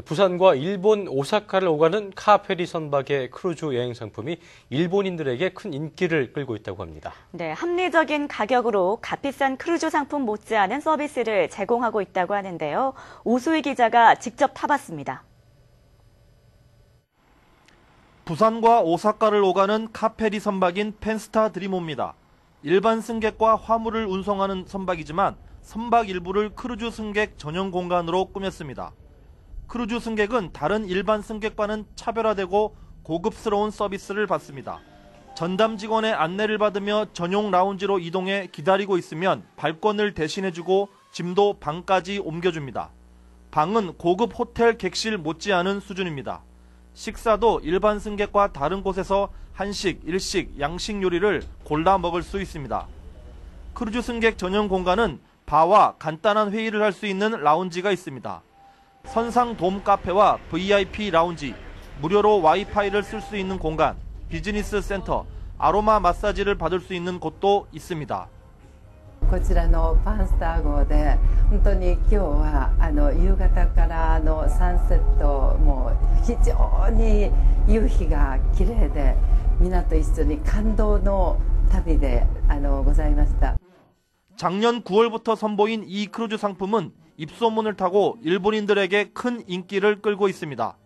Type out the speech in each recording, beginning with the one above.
네, 부산과 일본 오사카를 오가는 카페리 선박의 크루즈 여행 상품이 일본인들에게 큰 인기를 끌고 있다고 합니다. 네, 합리적인 가격으로 값비싼 크루즈 상품 못지않은 서비스를 제공하고 있다고 하는데요. 오수희 기자가 직접 타봤습니다. 부산과 오사카를 오가는 카페리 선박인 펜스타 드리모입니다. 일반 승객과 화물을 운송하는 선박이지만 선박 일부를 크루즈 승객 전용 공간으로 꾸몄습니다. 크루즈 승객은 다른 일반 승객과는 차별화되고 고급스러운 서비스를 받습니다. 전담 직원의 안내를 받으며 전용 라운지로 이동해 기다리고 있으면 발권을 대신해주고 짐도 방까지 옮겨줍니다. 방은 고급 호텔 객실 못지않은 수준입니다. 식사도 일반 승객과 다른 곳에서 한식, 일식, 양식 요리를 골라 먹을 수 있습니다. 크루즈 승객 전용 공간은 바와 간단한 회의를 할 수 있는 라운지가 있습니다. 선상 돔 카페와 VIP 라운지, 무료로 와이파이를 쓸 수 있는 공간, 비즈니스 센터, 아로마 마사지를 받을 수 있는 곳도 있습니다. こちらのパンスター号で本当に今日はあの夕方からのサンセットも非常に夕日が綺麗で皆と一緒に感動の旅であのございました 작년 9월부터 선보인 이 크루즈 상품은 입소문을 타고 일본인들에게 큰 인기를 끌고 있습니다.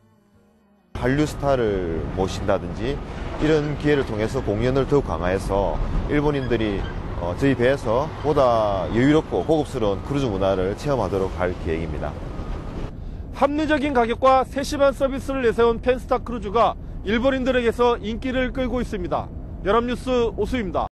한류 스타를 모신다든지 이런 기회를 통해서 공연을 더욱 강화해서 일본인들이 어, 저희 배에서 보다 여유롭고 고급스러운 크루즈 문화를 체험하도록 할 계획입니다. 합리적인 가격과 세심한 서비스를 내세운 펜스타 크루즈가 일본인들에게서 인기를 끌고 있습니다. 연합뉴스 오수입니다.